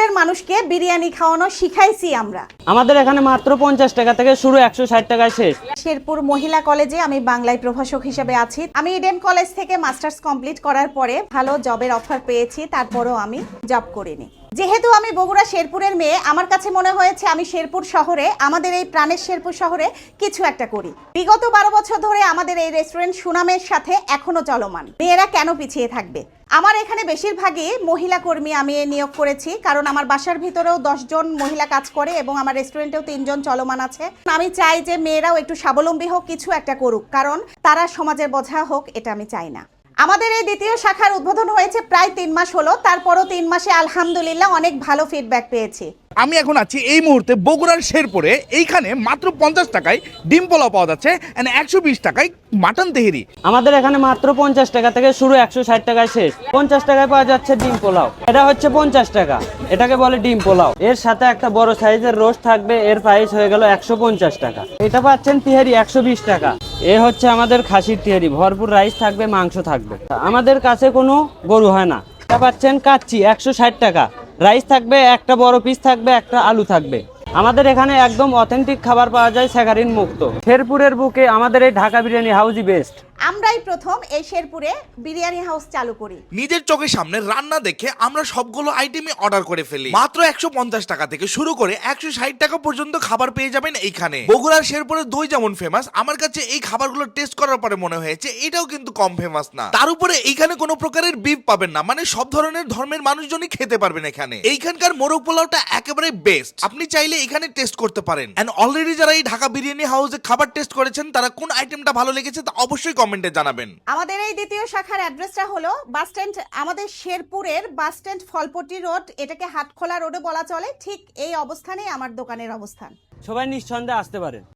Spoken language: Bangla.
শেরপুরের মানুষকে বিরিয়ানি খাওয়ানো শিখাইছি আমরা। আমাদের এখানে মাত্র পঞ্চাশ টাকা থেকে শুরু একশো ষাট টাকায় শেষ। শেরপুর মহিলা কলেজে আমি বাংলায় প্রভাষক হিসেবে আছি। আমি ইডেন কলেজ থেকে মাস্টার্স কমপ্লিট করার পরে ভালো জবের অফার পেয়েছি তারপরও আমি জব করিনি। যেহেতু আমি বগুড়া শেরপুরের মেয়ে, আমার কাছে মনে হয়েছে আমি শেরপুর শহরে, আমাদের এই প্রাণের শেরপুর শহরে কিছু একটা করি। বিগত বারো বছর ধরে আমাদের এই রেস্টুরেন্ট সুনামের সাথে এখনও চলমান। মেয়েরা কেন পিছিয়ে থাকবে? আমার এখানে বেশিরভাগই মহিলা কর্মী আমি নিয়োগ করেছি, কারণ আমার বাসার ভিতরেও দশজন মহিলা কাজ করে এবং আমার রেস্টুরেন্টেও তিনজন চলমান আছে। আমি চাই যে মেয়েরাও একটু স্বাবলম্বী হোক, কিছু একটা করুক, কারণ তারা সমাজের বোঝা হোক, এটা আমি চাই না। আমাদের এই দ্বিতীয় শাখার উদ্বোধন হয়েছে প্রায় তিন মাস হলো। তারপরও তিন মাসে আলহামদুলিল্লাহ অনেক ভালো ফিডব্যাক পেয়েছি। আমি এখন আছি এই মুহূর্তে বগুড়ার শেরপুরে। এইখানে মাত্র পঞ্চাশ টাকায় ডিম পোলাও পাওয়া যাচ্ছে এন্ড একশো বিশ টাকায় মাটন তেহেরি। আমাদের এখানে মাত্র পঞ্চাশ টাকা থেকে শুরু একশো ষাট টাকায় শেষ। পঞ্চাশ টাকায় পাওয়া যাচ্ছে ডিম পোলাও। এটা হচ্ছে পঞ্চাশ টাকা। এটাকে বলে ডিম পোলাও। এর সাথে একটা বড় সাইজের রোস্ট থাকবে। এর প্রাইস হয়ে গেল একশো পঞ্চাশ টাকা। এটা পাচ্ছেন তিহারি একশো বিশ টাকা। এ হচ্ছে আমাদের খাসির তিয়ারি ভরপুর রাইস থাকবে, মাংস থাকবে। আমাদের কাছে কোনো গরু হয় না। এটা পাচ্ছেন কাচ্চি, একশো ষাট টাকা। রাইস থাকবে, একটা বড় পিস থাকবে, একটা আলু থাকবে। আমাদের এখানে একদম অথেন্টিক খাবার পাওয়া যায় স্যাগারিন মুক্ত। শেরপুরের বুকে আমাদের এই ঢাকা বিরিয়ানি হাউজি বেস্ট আমরাই প্রথম এই শেরপুরে বিরিয়ানি হাউস চালু করি। নিজের চোখের সামনে রান্না দেখে আমরা সবগুলো আইটেমই অর্ডার করে ফেলি। মাত্র একশো পঞ্চাশ টাকা থেকে শুরু করে একশো ষাট টাকা পর্যন্ত খাবার পেয়ে যাবেন এইখানে। বগুড়ার শেরপুরের দই যেমন ফেমাস আমার কাছে এই খাবারগুলো টেস্ট করার পরে মনে হয়েছে এটাও কিন্তু কম ফেমাস না। তার উপরে এইখানে কোনো প্রকারের বিফ পাবেন না মানে সব ধরনের ধর্মের মানুষজনই খেতে পারবেন এখানে। এইখানকার মোরগ পোলাওটা একেবারে বেস্ট আপনি চাইলে এখানে টেস্ট করতে পারেন। এন্ড অলরেডি যারা এই ঢাকা বিরিয়ানি হাউসে খাবার টেস্ট করেছেন, তারা কোন আইটেমটা ভালো লেগেছে তা অবশ্যই কমেন্টে জানাবেন। আমাদের এই দ্বিতীয় শাখার অ্যাড্রেসটা হলো বাস স্ট্যান্ড আমাদের শেরপুরের বাস স্ট্যান্ড ফলপটি রোড। এটাকে হাটখোলা রোডে বলা চলে। ঠিক এই অবস্থানেই আমার দোকানের অবস্থান। সবাই নিঃসন্দেহে আসতে পারেন।